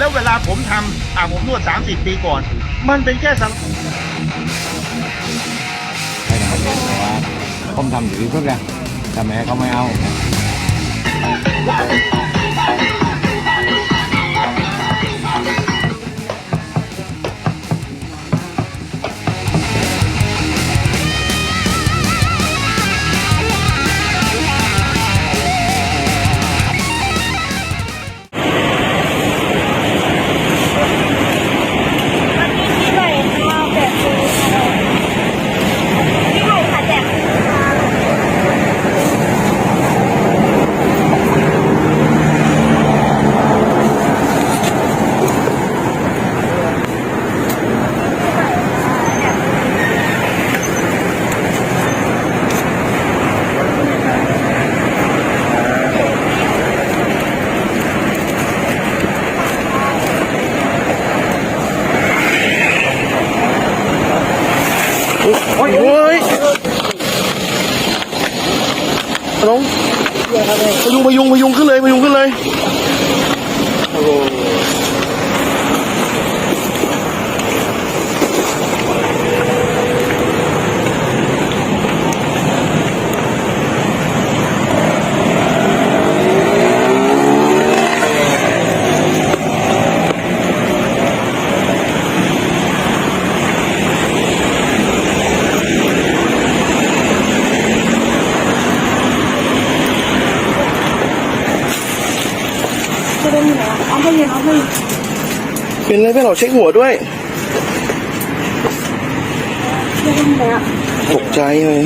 แล้วเวลาผมทำอ่าผมนวด 30 ปีก่อน มันเป็นแค่สังให้ทำเองแต่ว่าผมทำอยู่ที่สุดเลยแต่แม่เขาไม่เอา โอ้ยโอ้ยน้องพยุงพยุงพยุงขึ้นเลยพยุงขึ้นเลย โอ้โหเป็นอะไรไม่หรอเช็คหัวด้วยตกใจเลย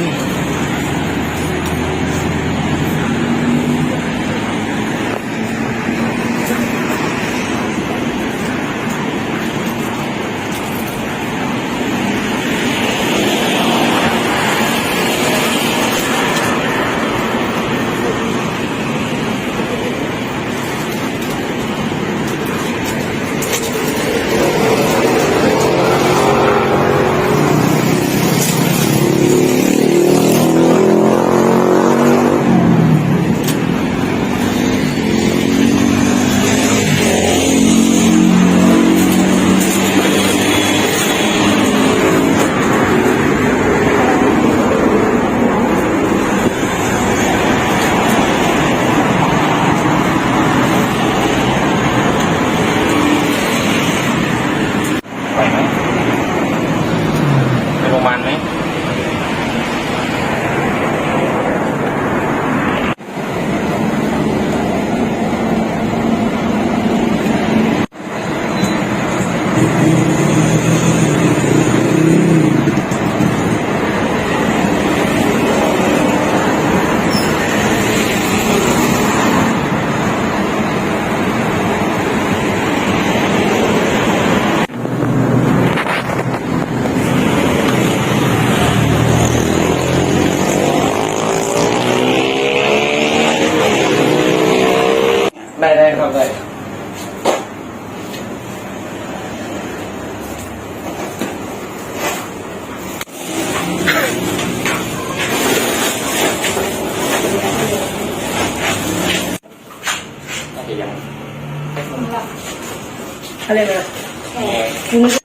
อ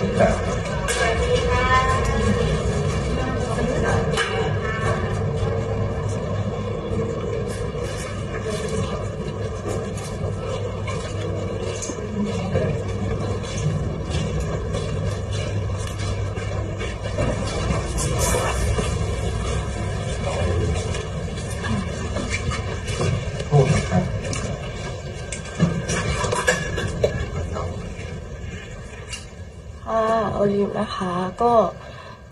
Claro. อลิฟนะคะ ก็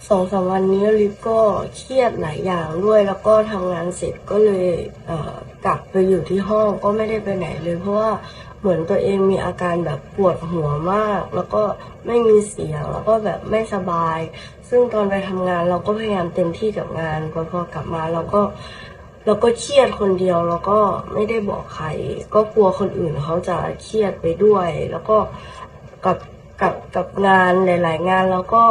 สองสามวันนี้โอลิฟก็เครียดหลายอย่างด้วย แล้วก็ทำงานเสร็จก็เลยเกลับไปอยู่ที่ห้องก็ไม่ได้ไปไหนเลย เพราะว่าเหมือนตัวเองมีอาการแบบปวดหัวมาก แล้วก็ไม่มีเสียงแล้วก็แบบไม่สบาย ซึ่งตอนไปทำงานเราก็พยายามเต็มที่กับงานพอพอกลับมาเราก็เราก็เครียดคนเดียวแล้วก็ไม่ได้บอกใคร ก็กลัวคนอื่นเขาจะเครียดไปด้วย แล้วก็กับ กับกับงานหลาย ๆ งานแล้วก็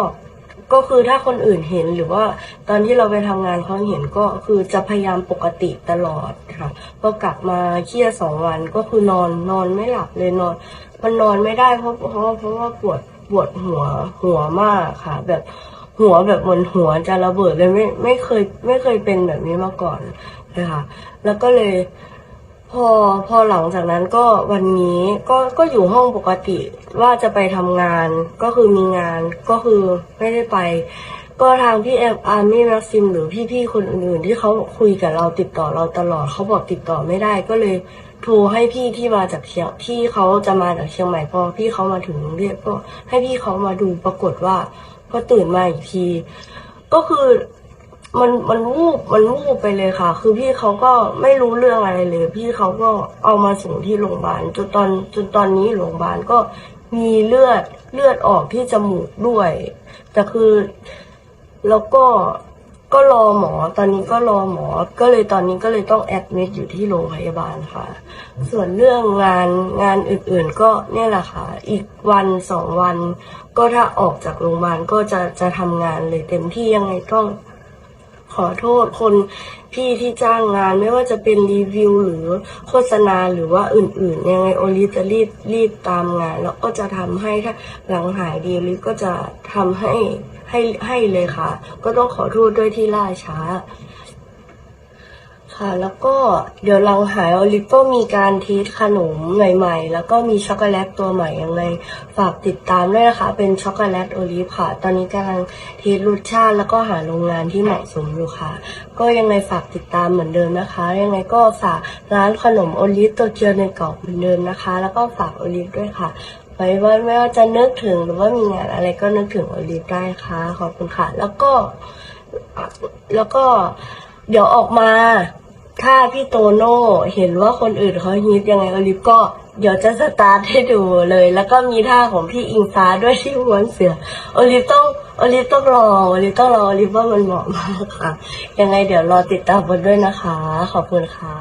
ก็คือถ้าคนอื่นเห็นหรือว่าตอนที่เราไปทำงานเขาเห็นก็คือจะพยายามปกติตลอดค่ะพอกลับมาเครียดสองวันก็คือนอนนอนไม่หลับเลยนอน มันนอนไม่ได้เพราะเพราะเพราะว่าปวดปวดหัวหัวมากค่ะ แบบหัวแบบเหมือนหัวจะระเบิดเลยไม่ไม่เคยไม่เคยเป็นแบบนี้มาก่อนเลยค่ะแล้วก็เลย พอพอหลังจากนั้นก็วันนี้ก็ก็อยู่ห้องปกติว่าจะไปทำงานก็คือมีงานก็คือไม่ได้ไป ก็ทางพี่แอมอาร์มี่แม็กซิมหรือพี่ๆคนอื่นๆ ที่เขาคุยกับเราติดต่อเราตลอดเขาบอกติดต่อไม่ได้ก็เลยโทรให้พี่ที่มาจากเชียงที่เขาจะมาจากเชียงใหม่พอพี่เขามาถึงเรียกก็ให้พี่เขามาดูปรากฏว่าก็ตื่นมาอีกที ก็คือ มันมันวูบมันวูบไปเลยค่ะ คือพี่เขาก็ไม่รู้เรื่องอะไรเลย พี่เขาก็เอามาส่งที่โรงพยาบาลจนตอนจนตอนนี้โรงพยาบาลก็มีเลือดเลือดออกที่จมูกด้วย แต่คือแล้วก็ก็รอหมอ ตอนนี้ก็รอหมอ ก็เลยตอนนี้ก็เลยต้องแอดมิดอยู่ที่โรงพยาบาลค่ะ ส่วนเรื่องงานงานอื่นๆก็เนี่ยแหละค่ะ อีกวันสองวัน ก็ถ้าออกจากโรงพยาบาลก็จะจะทำงานเลยเต็มที่ยังไงต้อง ขอโทษคนพี่ที่จ้างงานไม่ว่าจะเป็นรีวิวหรือโฆษณาหรือว่าอื่นๆ ยังไงโอลิจะรีบรีบตามงาน แล้วก็จะทำให้ถ้าหลังหายดีลิก็จะทำให้ให้ให้เลยค่ะ ก็ต้องขอโทษด้วยที่ล่าช้า ค่ะ แล้วก็เดี๋ยวหลังหายโอลิฟก็มีการเทสขนมใหม่ ๆ แล้วก็มีช็อกโกแลตตัวใหม่ยังไงฝากติดตามด้วยนะคะ เป็นช็อกโกแลตโอลิฟค่ะ ตอนนี้กำลังเทสรสชาติแล้วก็หาโรงงานที่เหมาะสมอยู่ค่ะ ก็ยังไงฝากติดตามเหมือนเดิมนะคะ ยังไงก็ฝากร้านขนมโอลิฟโตเกียวในกรอบเหมือนเดิมนะคะ แล้วก็ฝากโอลิฟด้วยค่ะไว้ว่าไม่ว่าจะนึกถึงหรือว่ามีงานอะไรก็นึกถึงโอลิฟได้ค่ะขอบคุณค่ะ แล้วก็แล้วก็เดี๋ยวออกมา ถ้าพี่โตโน่เห็นว่าคนอื่นเขาฮิตยังไงอลิฟก็เดี๋ยวจะสตาร์ทให้ดูเลย แล้วก็มีท่าของพี่อิงฟ้าด้วยที่ม้วนเสือโอลิฟต้องโอลิฟต้องรอโอลิฟต้องรอโอลิฟว่ามันเหมาะมากค่ะ ยังไงเดี๋ยวรอติดตามกันด้วยนะคะ ขอบคุณค่ะ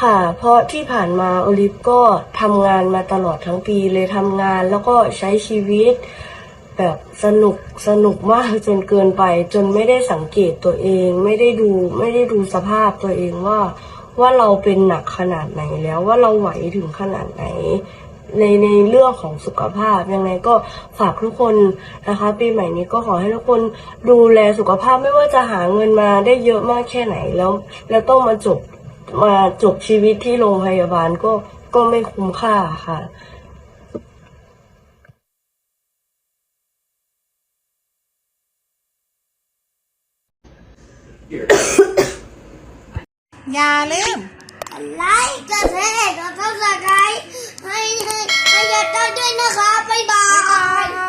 ค่ะ เพราะที่ผ่านมาโอลิฟก็ทำงานมาตลอดทั้งปีเลยทำงานแล้วก็ใช้ชีวิต แบบสนุกสนุกมากจนเกินไป จนไม่ได้สังเกตตัวเอง ไม่ได้ดูไม่ได้ดูสภาพตัวเองว่า ว่าเราเป็นหนักขนาดไหนแล้วว่าเราไหวถึงขนาดไหน ในในเรื่องของสุขภาพยังไงก็ฝากทุกคนนะคะ ปีใหม่นี้ก็ขอให้ทุกคนดูแลสุขภาพไม่ว่าจะหาเงินมาได้เยอะมากแค่ไหนแล้ว แล้วต้องมาจบมาจบชีวิตที่โรงพยาบาลก็ก็ไม่คุ้มค่าค่ะ อย่าลืมไลค์กระแทกกระทับสกายให้ให้ให้ยาต้าด้วยนะคะบ๊ายบาย